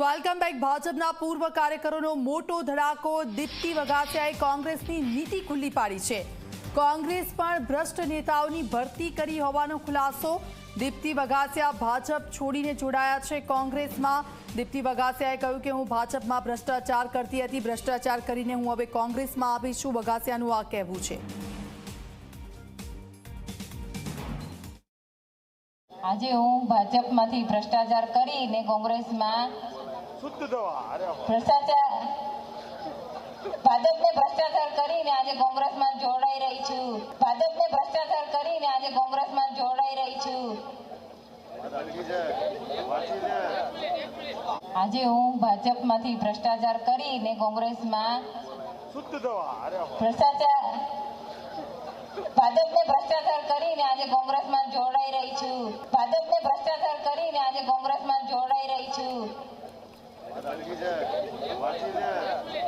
Welcome back ભાજપના પૂર્વ કાર્યકરોનો મોટો ધડાકો. દીપ્તિ વઘાસિયાએ કોંગ્રેસની નીતિ ખુલ્લી પાડી છે. કોંગ્રેસ પણ ભ્રષ્ટ નેતાઓની ભરતી કરી હોવાનો ખુલાસો. દીપ્તિ વઘાસિયા ભાજપ છોડીને જોડાયા છે કોંગ્રેસમાં. દીપ્તિ વઘાસિયાએ કહ્યું કે હું ભાજપમાં ભ્રષ્ટાચાર કરતી હતી. ભ્રષ્ટાચાર કરીને હું હવે કોંગ્રેસમાં આવી છું. વઘાસિયાનું આ કહેવું છે. આજે હું ભાજપમાંથી ભ્રષ્ટાચાર કરીને કોંગ્રેસમાં. ભ્રષ્ટાચાર ભાજપને ભ્રષ્ટાચાર કરીને આજે કોંગ્રેસમાં જોડાઈ રહી છું ભાજપને ભ્રષ્ટાચાર કરીને આજે કોંગ્રેસમાં જોડાઈ રહી છું આજે હું ભાજપમાંથી ભ્રષ્ટાચાર કરીને કોંગ્રેસમાં. ભ્રષ્ટાચાર ભાજપને ભ્રષ્ટાચાર કરીને આજે કોંગ્રેસમાં આજે કોંગ્રેસમાં જોડાઈ રહી છું.